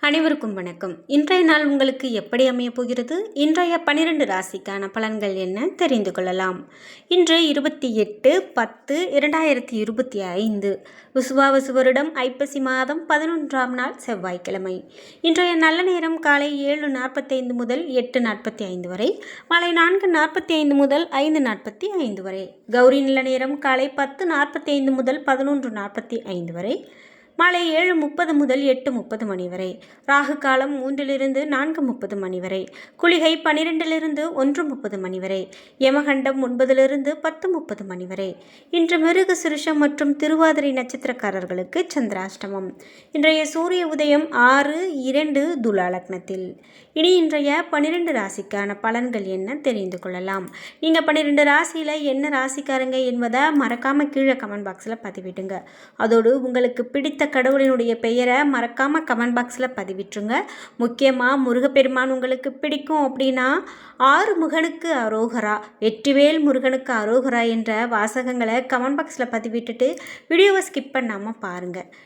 அனைவருக்கும் வணக்கம். இன்றைய நாள் உங்களுக்கு எப்படி அமையப் போகிறது? இன்றைய பனிரெண்டு ராசிக்கான பலன்கள் என்ன? தெரிந்து கொள்ளலாம். இன்று இருபத்தி எட்டு பத்து இரண்டாயிரத்தி இருபத்தி ஐந்து. விசுவாவசு வருடம் ஐப்பசி மாதம் பதினொன்றாம் நாள் செவ்வாய்க்கிழமை. இன்றைய நல்ல நேரம் காலை ஏழு நாற்பத்தைந்து முதல் எட்டு நாற்பத்தி ஐந்து வரை மாலை நான்கு நாற்பத்தி ஐந்து முதல் ஐந்து நாற்பத்தி ஐந்து வரை. கௌரி நல்ல நேரம் காலை பத்து நாற்பத்தி ஐந்து முதல் பதினொன்று நாற்பத்தி ஐந்து வரை மாலை ஏழு முப்பது முதல் எட்டு முப்பது மணி வரை. ராகு காலம் மூன்றிலிருந்து நான்கு முப்பது மணி வரை. குளிகை பனிரெண்டிலிருந்து ஒன்று முப்பது மணி வரை. யமகண்டம் ஒன்பதிலிருந்து பத்து முப்பது மணி வரை. இன்று மிருக சுருஷம் மற்றும் திருவாதிரை நட்சத்திரக்காரர்களுக்கு சந்திராஷ்டமம். இன்றைய சூரிய உதயம் ஆறு இரண்டு துலா லக்னத்தில். இனி இன்றைய பன்னிரெண்டு ராசிக்கான பலன்கள் என்ன தெரிந்து கொள்ளலாம். நீங்கள் பன்னிரெண்டு ராசியில் என்ன ராசிக்காரங்க என்பதை மறக்காமல் கீழே கமெண்ட் பாக்ஸில் பதிவிடுங்க. அதோடு உங்களுக்கு பிடித்த கடவுளினுடைய பெயரை மறக்காமல் கமெண்ட் பாக்ஸில் பதிவிட்டுருங்க. முக்கியமாக முருகப்பெருமான் உங்களுக்கு பிடிக்கும் அப்படின்னா ஆறு முகனுக்கு அரோகரா வெற்றிவேல் முருகனுக்கு அரோகரா என்ற வாசகங்களை கமெண்ட் பாக்ஸில் பதிவிட்டுட்டு வீடியோவை ஸ்கிப் பண்ணாமல் பாருங்கள்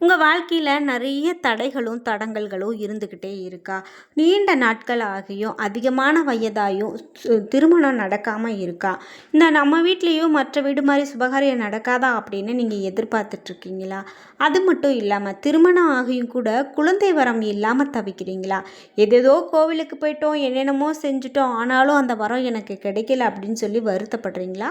உங்கள் வாழ்க்கையில் நிறைய தடைகளும் தடங்கல்களும் இருந்துக்கிட்டே இருக்கா? நீண்ட நாட்கள் ஆகியும் அதிகமான வயதாயும் திருமணம் நடக்காமல் இருக்கா? இந்த நம்ம வீட்லேயும் மற்ற வீடு மாதிரி சுபகாரியம் நடக்காதா அப்படின்னு நீங்கள் எதிர்பார்த்துட்ருக்கீங்களா? அது மட்டும் இல்லாமல் திருமணம் ஆகியும் கூட குழந்தை வரம் இல்லாமல் தவிக்கிறீங்களா? எதேதோ கோவிலுக்கு போயிட்டோம் என்னென்னமோ செஞ்சுட்டோம் ஆனாலும் அந்த வரம் எனக்கு கிடைக்கல அப்படின்னு சொல்லி வருத்தப்படுறீங்களா?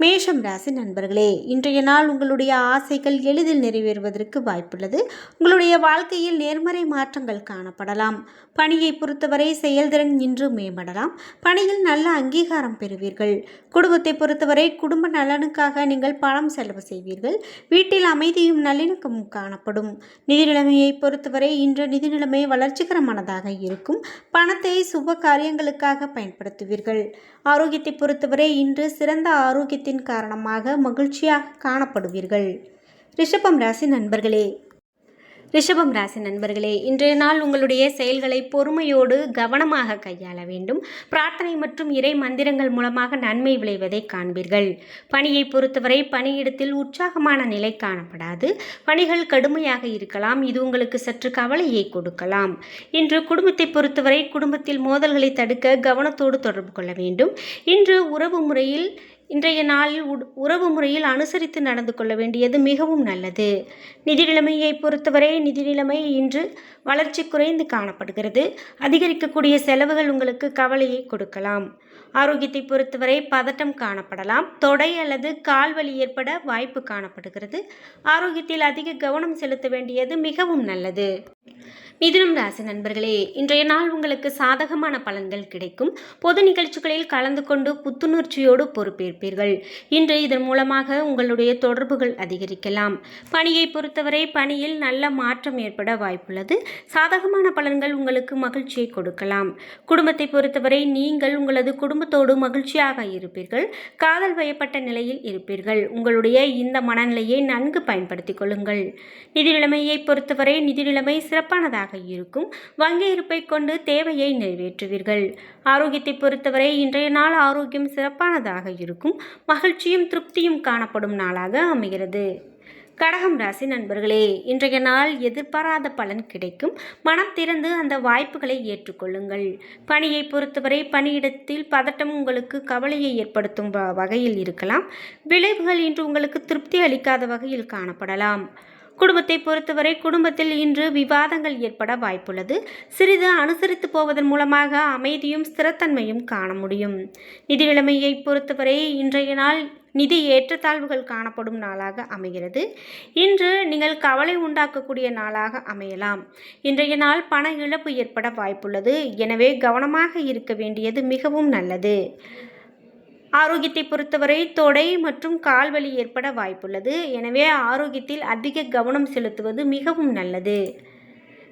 மேஷம் ராசி நண்பர்களே இன்றைய நாள் உங்களுடைய ஆசைகள் எளிதில் நிறைவேறுவதற்கு வாய்ப்புள்ளது. உங்களுடைய வாழ்க்கையில் நேர்மறை மாற்றங்கள் காணப்படலாம். பணியை பொறுத்தவரை செயல்திறன் இன்று மேம்படலாம். பணியில் நல்ல அங்கீகாரம் பெறுவீர்கள். குடும்பத்தை பொறுத்தவரை குடும்ப நலனுக்காக நீங்கள் பணம் செலவு செய்வீர்கள். வீட்டில் அமைதியும் நல்லிணக்கமும் காணப்படும். நிதி நிலைமையை பொறுத்தவரை இன்று நிதி நிலைமை வளர்ச்சிகரமானதாக இருக்கும். பணத்தை சுப காரியங்களுக்காக பயன்படுத்துவீர்கள். ஆரோக்கியத்தை பொறுத்தவரை இன்று சிறந்த ஆரோக்கியத்தின் காரணமாக மகிழ்ச்சியாக காணப்படுவீர்கள். ரிஷபம் ராசி நண்பர்களே. ரிஷபம் ராசி நண்பர்களே இன்றைய நாள் உங்களுடைய செயல்களை பொறுமையோடு கவனமாக கையாள வேண்டும். பிரார்த்தனை மற்றும் இறை மந்திரங்கள் மூலமாக நன்மை விளைவதை காண்பீர்கள். பணியை பொறுத்தவரை பணியிடத்தில் உற்சாகமான நிலை காணப்படாது. பணிகள் கடுமையாக இருக்கலாம். இது உங்களுக்கு சற்று கவலையை கொடுக்கலாம். இன்று குடும்பத்தை பொறுத்தவரை குடும்பத்தில் மோதல்களை தடுக்க கவனத்தோடு தொடர்பு கொள்ள வேண்டும். இன்று உறவு முறையில் இன்றைய நாளில் உட்- உறவு முறையில் அனுசரித்து நடந்து கொள்ள வேண்டியது மிகவும் நல்லது. நிதி நிலைமையை பொறுத்தவரை நிதி நிலைமை இன்று வளர்ச்சி குறைந்து காணப்படுகிறது. அதிகரிக்கக்கூடிய செலவுகள் உங்களுக்கு கவலையை கொடுக்கலாம். ஆரோக்கியத்தை பொறுத்தவரை பதட்டம் காணப்படலாம். தொடை அல்லது கால்வலி ஏற்பட வாய்ப்பு காணப்படுகிறது. ஆரோக்கியத்தில் அதிக கவனம் செலுத்த வேண்டியது மிகவும் நல்லது. மிதுனம் ராசி நண்பர்களே இன்றைய நாள் உங்களுக்கு சாதகமான பலன்கள் கிடைக்கும். பொது நிகழ்ச்சிகளில் கலந்து கொண்டு புத்துணர்ச்சியோடு பொறுப்பேற்பீர்கள் இன்று இதன் மூலமாக உங்களுடைய தொடர்புகள் அதிகரிக்கலாம். பணியை பொறுத்தவரை பணியில் நல்ல மாற்றம் ஏற்பட வாய்ப்புள்ளது. சாதகமான பலன்கள் உங்களுக்கு மகிழ்ச்சியை கொடுக்கலாம். குடும்பத்தை பொறுத்தவரை நீங்கள் உங்களது குடும்பத்தோடு மகிழ்ச்சியாக இருப்பீர்கள். காதல் வயப்பட்ட நிலையில் இருப்பீர்கள். உங்களுடைய இந்த மனநிலையை நன்கு பயன்படுத்திக் கொள்ளுங்கள். நிதி நிலைமையை பொறுத்தவரை நிதி நிலைமை சிறப்பானதாக இருக்கும். வங்கி இருப்பை கொண்டு தேவையை நிறைவேற்றுவீர்கள். ஆரோக்கியத்தை பொறுத்தவரை இன்றைய நாள் ஆரோக்கியம் சிறப்பானதாக இருக்கும். மகிழ்ச்சியும் திருப்தியும் காணப்படும் நாளாக அமைகிறது. கடகம் ராசி நண்பர்களே இன்றைய நாள் எதிர்பாராத பலன் கிடைக்கும். மனம் திறந்து அந்த வாய்ப்புகளை ஏற்றுக்கொள்ளுங்கள். பணியை பொறுத்தவரை பணியிடத்தில் பதட்டம் உங்களுக்கு கவலையை ஏற்படுத்தும் வ- வகையில் இருக்கலாம். விளைவுகள் இன்று உங்களுக்கு திருப்தி அளிக்காத வகையில் காணப்படலாம். குடும்பத்தை பொறுத்தவரை குடும்பத்தில் இன்று விவாதங்கள் ஏற்பட வாய்ப்புள்ளது. சிறிது அனுசரித்து போவதன் மூலமாக அமைதியும் ஸ்திரத்தன்மையும் காண முடியும். நிதி நிலைமையை பொறுத்தவரை இன்றைய நாள் நிதி ஏற்றத்தாழ்வுகள் காணப்படும் நாளாக அமைகிறது. இன்று நீங்கள் கவலை உண்டாக்கக்கூடிய நாளாக அமையலாம். இன்றைய நாள் பண இழப்பு ஏற்பட வாய்ப்புள்ளது. எனவே கவனமாக இருக்க வேண்டியது மிகவும் நல்லது. ஆரோக்கியத்தை பொறுத்தவரை தொடை மற்றும் கால்வலி ஏற்பட வாய்ப்புள்ளது. எனவே ஆரோக்கியத்தில் அதிக கவனம் செலுத்துவது மிகவும் நல்லது.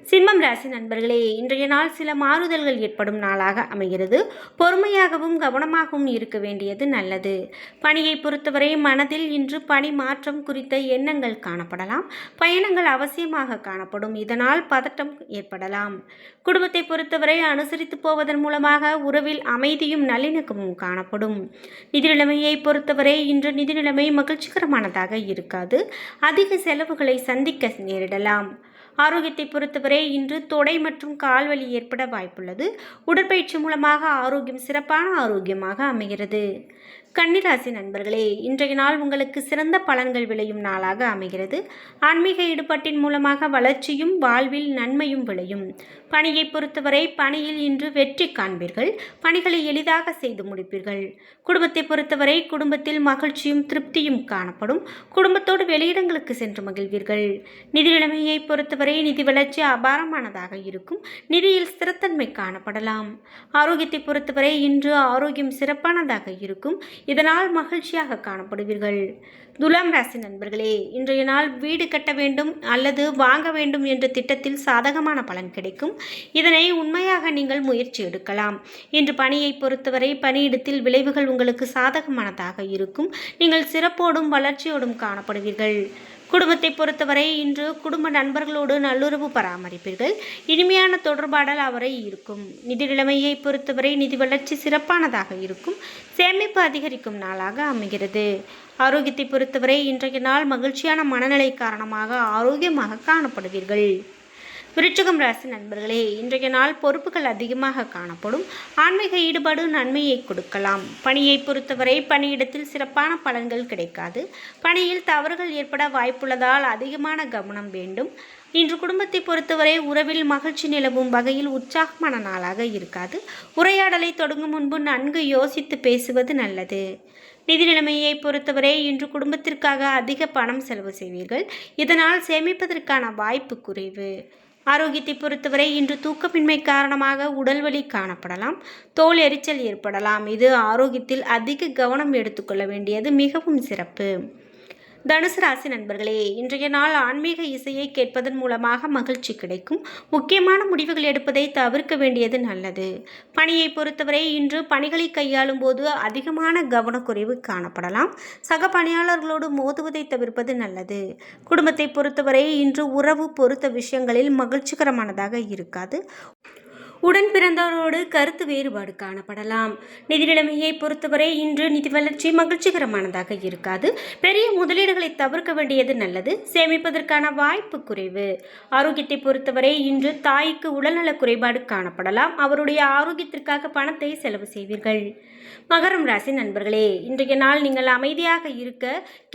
சிம்மம் ராசி நண்பர்களே இன்றைய நாள் சில மாறுதல்கள் ஏற்படும் நாளாக அமைகிறது. பொறுமையாகவும் கவனமாகவும் இருக்க வேண்டியது நல்லது. பணியை பொறுத்தவரை மனதில் இன்று பணி மாற்றம் குறித்த எண்ணங்கள் காணப்படலாம். பயணங்கள் அவசியமாக காணப்படும். இதனால் பதட்டம் ஏற்படலாம். குடும்பத்தை பொறுத்தவரை அனுசரித்து போவதன் மூலமாக உறவில் அமைதியும் நல்லிணக்கமும் காணப்படும். நிதிநிலைமையை பொறுத்தவரை இன்று நிதி நிலைமை மகிழ்ச்சிகரமானதாக இருக்காது. அதிக செலவுகளை சந்திக்க நேரிடலாம். ஆரோக்கியத்தை பொறுத்தவரை இன்று தொடை மற்றும் கால்வலி ஏற்பட வாய்ப்புள்ளது. உடற்பயிற்சி மூலமாக ஆரோக்கியம் சிறப்பான ஆரோக்கியமாக அமைகிறது. கன்னிராசி நண்பர்களே இன்றைய நாள் உங்களுக்கு சிறந்த பலன்கள் விளையும் நாளாக அமைகிறது. ஆன்மீக ஈடுபாட்டின் மூலமாக வளர்ச்சியும் வாழ்வில் நன்மையும் விளையும். பணியை பொறுத்தவரை பணியில் இன்று வெற்றி காண்பீர்கள். பணிகளை எளிதாக செய்து முடிப்பீர்கள். குடும்பத்தை பொறுத்தவரை குடும்பத்தில் மகிழ்ச்சியும் திருப்தியும் காணப்படும். குடும்பத்தோடு வெளியிடங்களுக்கு சென்று மகிழ்வீர்கள். நிதி நிலைமையை பொறுத்தவரை நிதி வளர்ச்சி அபாரமானதாக இருக்கும். நிதியில் ஸ்திரத்தன்மை காணப்படலாம். ஆரோக்கியத்தை பொறுத்தவரை இன்று ஆரோக்கியம் சிறப்பானதாக இருக்கும். இதனால் மகிழ்ச்சியாக காணப்படுவீர்கள். துலாம் ராசி நண்பர்களே இன்றைய நாள் வீடு கட்ட வேண்டும் அல்லது வாங்க வேண்டும் என்ற திட்டத்தில் சாதகமான பலன் கிடைக்கும். இதனை உண்மையாக நீங்கள் முயற்சி எடுக்கலாம். இன்று பணியை பொறுத்தவரை பணியிடத்தில் விளைவுகள் உங்களுக்கு சாதகமானதாக இருக்கும். நீங்கள் சிறப்போடும் வளர்ச்சியோடும் காணப்படுவீர்கள். குடும்பத்தை பொறுத்தவரை இன்று குடும்ப நண்பர்களோடு நல்லுறவு பராமரிப்பீர்கள். இனிமையான தொடர்பாடல் அவரை இருக்கும் நிதி நிலைமையை பொறுத்தவரை நிதி வளர்ச்சி சிறப்பானதாக இருக்கும். சேமிப்பு அதிகரிக்கும் நாளாக அமைகிறது. ஆரோக்கியத்தை பொறுத்தவரை இன்றைய நாள் மகிழ்ச்சியான மனநிலை காரணமாக ஆரோக்கியமாக காணப்படுவீர்கள். விருச்சகம் ராசி நண்பர்களே இன்றைய நாள் பொறுப்புகள் அதிகமாக காணப்படும். ஆன்மீக ஈடுபாடு நன்மையை கொடுக்கலாம். பணியை பொறுத்தவரை பணியிடத்தில் சிறப்பான பலன்கள் கிடைக்காது. பணியில் தவறுகள் ஏற்பட வாய்ப்புள்ளதால் அதிகமான கவனம் வேண்டும். இன்று குடும்பத்தை பொறுத்தவரை உறவில் மகிழ்ச்சி நிலவும் வகையில் உற்சாகமான நாளாக இருக்காது. உரையாடலை தொடங்கும் முன்பு நன்கு யோசித்து பேசுவது நல்லது. நிதி நிலைமையை பொறுத்தவரை இன்று குடும்பத்திற்காக அதிக பணம் செலவு செய்வீர்கள். இதனால் சேமிப்பதற்கான வாய்ப்பு குறைவு. ஆரோக்கியத்தை பொறுத்தவரை இன்று தூக்கமின்மை காரணமாக உடல்வலி காணப்படலாம் தோல் எரிச்சல் ஏற்படலாம். இது ஆரோக்கியத்தில் அதிக கவனம் எடுத்துக்கொள்ள வேண்டியது மிகவும் சிறப்பு. தனுசு ராசி நண்பர்களே இன்றைய நாள் ஆன்மீக இசையை கேட்பதன் மூலமாக மகிழ்ச்சி கிடைக்கும். முக்கியமான முடிவுகள் எடுப்பதை தவிர்க்க வேண்டியது நல்லது. பணியை பொறுத்தவரை இன்று பணிகளை கையாளும் போது அதிகமான கவனக்குறைவு காணப்படலாம். சக பணியாளர்களோடு மோதுவதை தவிர்ப்பது நல்லது. குடும்பத்தை பொறுத்தவரை இன்று உறவு பொறுத்த விஷயங்களில் மகிழ்ச்சிகரமானதாக இருக்காது. உடன் பிறந்தவரோடு கருத்து வேறுபாடு காணப்படலாம். நிதி நிலைமையை பொறுத்தவரை இன்று நிதி வளர்ச்சி மகிழ்ச்சிகரமானதாக இருக்காது. பெரிய முதலீடுகளை தவிர்க்க வேண்டியது நல்லது. சேமிப்பதற்கான வாய்ப்பு குறைவு. ஆரோக்கியத்தை பொறுத்தவரை இன்று தாய்க்கு உடல்நல குறைபாடு காணப்படலாம். அவருடைய ஆரோக்கியத்திற்காக பணத்தை செலவு செய்வீர்கள். மகரம் ராசி நண்பர்களே இன்றைய நாள் நீங்கள் அமைதியாக இருக்க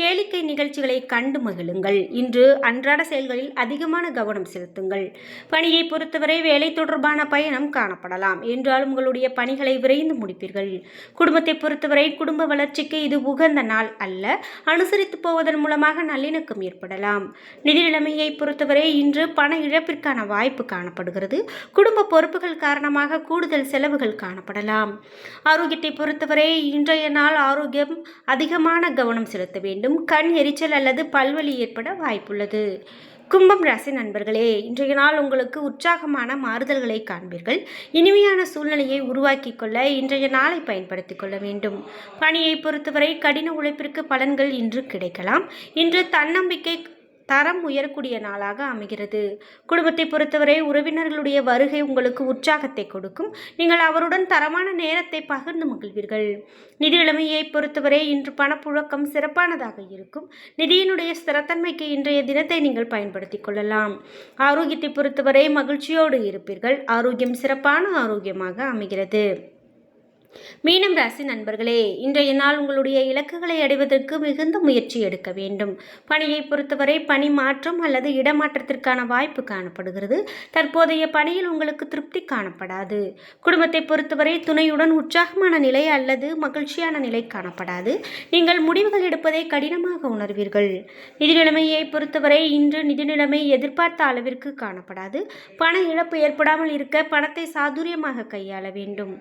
கேளிக்கை நிகழ்ச்சிகளை கண்டு மகிழுங்கள். இன்று அன்றாட செயல்களில் அதிகமான கவனம் செலுத்துங்கள். பணியை பொறுத்தவரை வேலை தொடர்பான பயணம் காணப்படலாம். என்றாலும் உங்களுடைய பணிகளை விரைந்து முடிப்பீர்கள். குடும்பத்தை பொறுத்தவரை குடும்ப வளர்ச்சிக்கு இது உகந்த நாள் அல்ல. அனுசரித்து போவதன் மூலமாக நல்லிணக்கம் ஏற்படலாம். நிதி நிலைமையை பொறுத்தவரை இன்று பண இழப்பிற்கான வாய்ப்பு காணப்படுகிறது. குடும்ப பொறுப்புகள் காரணமாக கூடுதல் செலவுகள் காணப்படலாம். ஆரோக்கியத்தை பொறுத்தவரை இன்றைய நாள் ஆரோக்கியம் அதிகமான கவனம் செலுத்த வேண்டும். கண் எரிச்சல் அல்லது பல்வலி ஏற்பட வாய்ப்புள்ளது. கும்பம் ராசி நண்பர்களே இன்றைய நாள் உங்களுக்கு உற்சாகமான மாறுதல்களை காண்பீர்கள். இனிமையான சூழ்நிலையை உருவாக்கி கொள்ள இன்றைய நாளை பயன்படுத்திக் கொள்ள வேண்டும். பணியை பொறுத்தவரை கடின உழைப்பிற்கு பலன்கள் இன்று கிடைக்கலாம். இன்று தன்னம்பிக்கை தரம் உயரக்கூடிய நாளாக அமைகிறது. குடும்பத்தை பொறுத்தவரை உறவினர்களுடைய வருகை உங்களுக்கு உற்சாகத்தை கொடுக்கும். நீங்கள் அவருடன் தரமான நேரத்தை பகிர்ந்து மகிழ்வீர்கள். நிதி நிலைமையை பொறுத்தவரை இன்று பணப்புழக்கம் சிறப்பானதாக இருக்கும். நிதியினுடைய ஸ்திரத்தன்மைக்கு இன்றைய தினத்தை நீங்கள் பயன்படுத்திக் கொள்ளலாம். ஆரோக்கியத்தை பொறுத்தவரை மகிழ்ச்சியோடு இருப்பீர்கள். ஆரோக்கியம் சிறப்பான ஆரோக்கியமாக அமைகிறது. மீனம் ராசி நண்பர்களே இன்றைய நாள் உங்களுடைய இலக்குகளை அடைவதற்கு மிகுந்த முயற்சி எடுக்க வேண்டும். பணியை பொறுத்தவரை பணி மாற்றம் அல்லது இடமாற்றத்திற்கான வாய்ப்பு காணப்படுகிறது. தற்போதைய பணியில் உங்களுக்கு திருப்தி காணப்படாது. குடும்பத்தை பொறுத்தவரை துணையுடன் உற்சாகமான நிலை அல்லது மகிழ்ச்சியான நிலை காணப்படாது. நீங்கள் முடிவுகள் எடுப்பதை கடினமாக உணர்வீர்கள். நிதி நிலைமையை பொறுத்தவரை இன்று நிதி நிலைமை எதிர்பார்த்த அளவிற்கு காணப்படாது. பண இழப்பு ஏற்படாமல் இருக்க பணத்தை சாதுரியமாக கையாள வேண்டும்.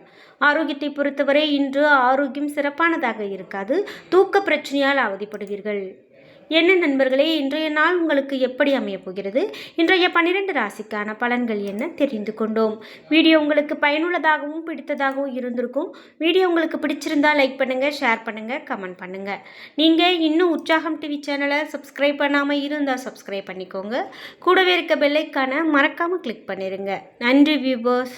ஆரோக்கியத்தை பொறுத்தவரை இன்று ஆரோக்கியம் சிறப்பானதாக இருக்காது. தூக்க பிரச்சனையால் அவதிப்படுவீர்கள். என்ன நண்பர்களே இன்றைய நாள் உங்களுக்கு எப்படி அமையப் போகிறது? இன்றைய பன்னிரெண்டு ராசிக்கான பலன்கள் என்ன தெரிந்து கொண்டோம். வீடியோ உங்களுக்கு பயனுள்ளதாகவும் பிடித்ததாகவும் இருந்திருக்கும். வீடியோ உங்களுக்கு பிடிச்சிருந்தா லைக் பண்ணுங்கள் ஷேர் பண்ணுங்கள் கமெண்ட் பண்ணுங்கள் நீங்கள் இன்னும் உற்சாகம் டிவி சேனலை சப்ஸ்கிரைப் பண்ணாமல் இருந்தால் சப்ஸ்கிரைப் பண்ணிக்கோங்க. கூடவே இருக்க பெல்லைக்கான மறக்காமல் கிளிக் பண்ணிடுங்க நன்றி வியூவர்ஸ்